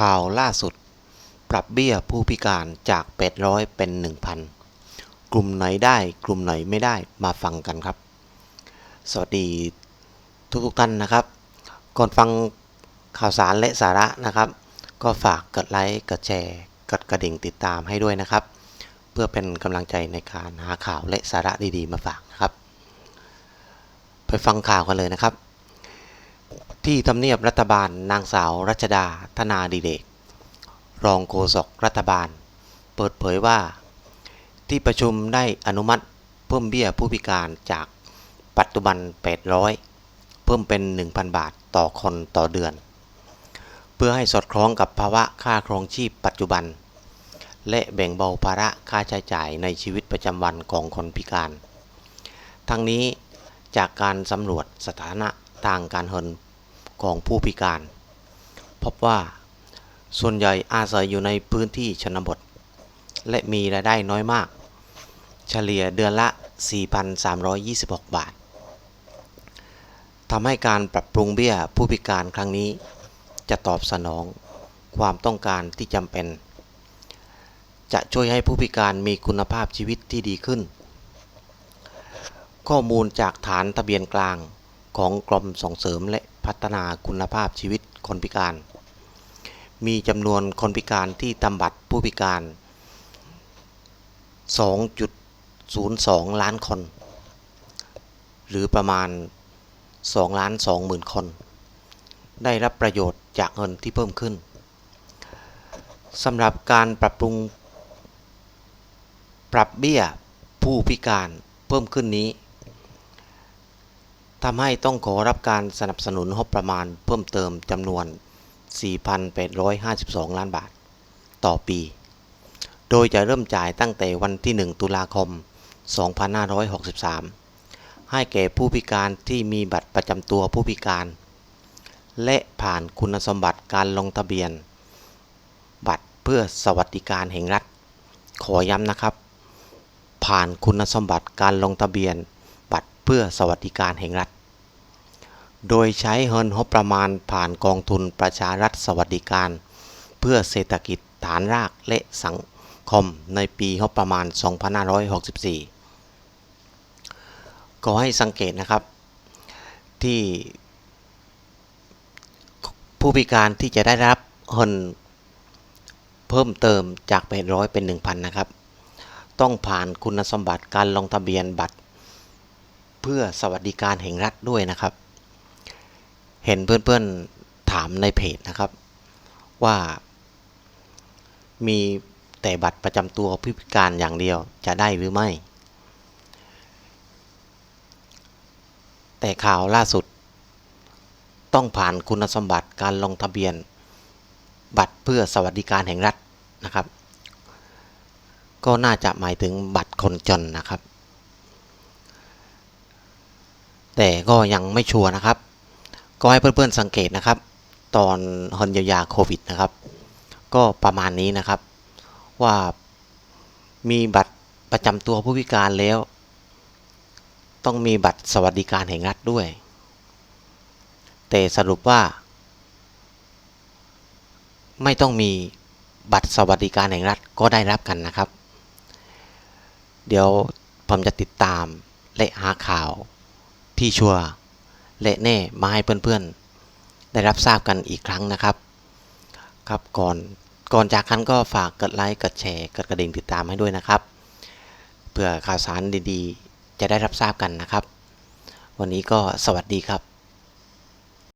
ข่าวล่าสุด ปรับเบี้ยผู้พิการจาก 800 เป็น 1,000 กลุ่มไหนได้กลุ่มไหนไม่ได้มาฟังกันครับ สวัสดีทุกทุกๆท่านนะครับ ก่อนฟังข่าวสารและสาระนะครับ ก็ฝากกดไลค์กดแชร์กดกระดิ่งติดตามให้ด้วยนะครับ เพื่อเป็นกำลังใจในการหาข่าวและสาระดีๆ มาฝากนะครับ ไปฟังข่าวกันเลยนะครับ ที่ทำเนียบรัฐบาลนางสาวรัชดาธนาดิเดก รองโฆษกรัฐบาล เปิดเผยว่า ที่ประชุมได้อนุมัติเพิ่มเบี้ยผู้พิการจากปัจจุบัน 800 เพิ่มเป็น 1,000 บาทต่อคนต่อเดือน เพื่อให้สอดคล้องกับภาวะค่าครองชีพปัจจุบัน และแบ่งเบาภาระค่าใช้จ่ายในชีวิตประจำวันของคนพิการ ทั้งนี้จากการสำรวจสถานะทางการเงิน ของผู้พิการ พบว่าส่วนใหญ่อาศัยอยู่ในพื้นที่ชนบท และมีรายได้น้อยมาก เฉลี่ยเดือนละ 4,326 บาททำให้การปรับปรุงเบี้ยผู้พิการครั้งนี้ จะตอบสนองความต้องการที่จำเป็น จะช่วยให้ผู้พิการมีคุณภาพชีวิตที่ดีขึ้น ข้อมูลจากฐานทะเบียนกลาง ของกรมส่งเสริมและพัฒนาคุณภาพชีวิตคนพิการ มีจำนวนคนพิการที่ทำบัตรผู้พิการ 2.02 ล้านคน หรือประมาณ2ล้าน2หมื่นคน ได้รับประโยชน์จากเงินที่เพิ่มขึ้นสำหรับการปรับปรุง ปรับเบี้ยผู้พิการเพิ่มขึ้นนี้ ทำให้ต้องขอรับการสนับสนุนงบประมาณเพิ่มเติมจำนวน 4,852 ล้านบาท ต่อปี โดยจะเริ่มจ่ายตั้งแต่วันที่ 1 ตุลาคม 2563 ให้แก่ผู้พิการที่มีบัตรประจำตัวผู้พิการ และผ่านคุณสมบัติการลงทะเบียน บัตรเพื่อสวัสดิการแห่งรัฐ ขอย้ำนะครับ ผ่านคุณสมบัติการลงทะเบียนเพื่อสวัสดิการแห่งรัฐ โดยใช้เงินงบประมาณผ่านกองทุนประชารัฐสวัสดิการ เพื่อเศรษฐกิจฐานรากและสังคมในปีงบประมาณ 2564 ก็ให้สังเกตนะครับที่ผู้พิการที่จะได้รับเงินเพิ่มเติมจาก 800 เป็น 1,000 นะครับ ต้องผ่านคุณสมบัติการลงทะเบียนบัตร เพื่อสวัสดิการแห่งรัฐด้วยนะครับ เห็นเพื่อนๆถามในเพจนะครับว่า มีแต่บัตรประจำตัวพิการอย่างเดียวจะได้หรือไม่ แต่ข่าวล่าสุด ต้องผ่านคุณสมบัติการลงทะเบียน บัตรเพื่อสวัสดิการแห่งรัฐนะครับ ก็น่าจะหมายถึงบัตรคนจนนะครับ แต่ก็ยังไม่ชัวร์นะครับ ก็ให้เพื่อนๆสังเกตนะครับ ตอนฮอนยียวยาโควิดนะครับ ก็ประมาณนี้นะครับ ว่ามีบัตรประจำตัวผู้พิการแล้ว ต้องมีบัตรสวัสดิการแห่งรัฐด้วย แต่สรุปว่า ไม่ต้องมีบัตรสวัสดิการแห่งรัฐก็ได้รับกันนะครับ เดี๋ยวผมจะติดตามและหาข่าว ที่ชัวร์และแน่มาให้เพื่อนๆ ได้รับทราบกันอีกครั้งนะครับ ครับก่อนก่อนจากกันก็ฝากกดไลค์กดแชร์กดกระดิ่งติดตามให้ด้วยนะครับเพื่อข่าวสารดีๆ จะได้รับทราบกันนะครับ วันนี้ก็สวัสดีครับ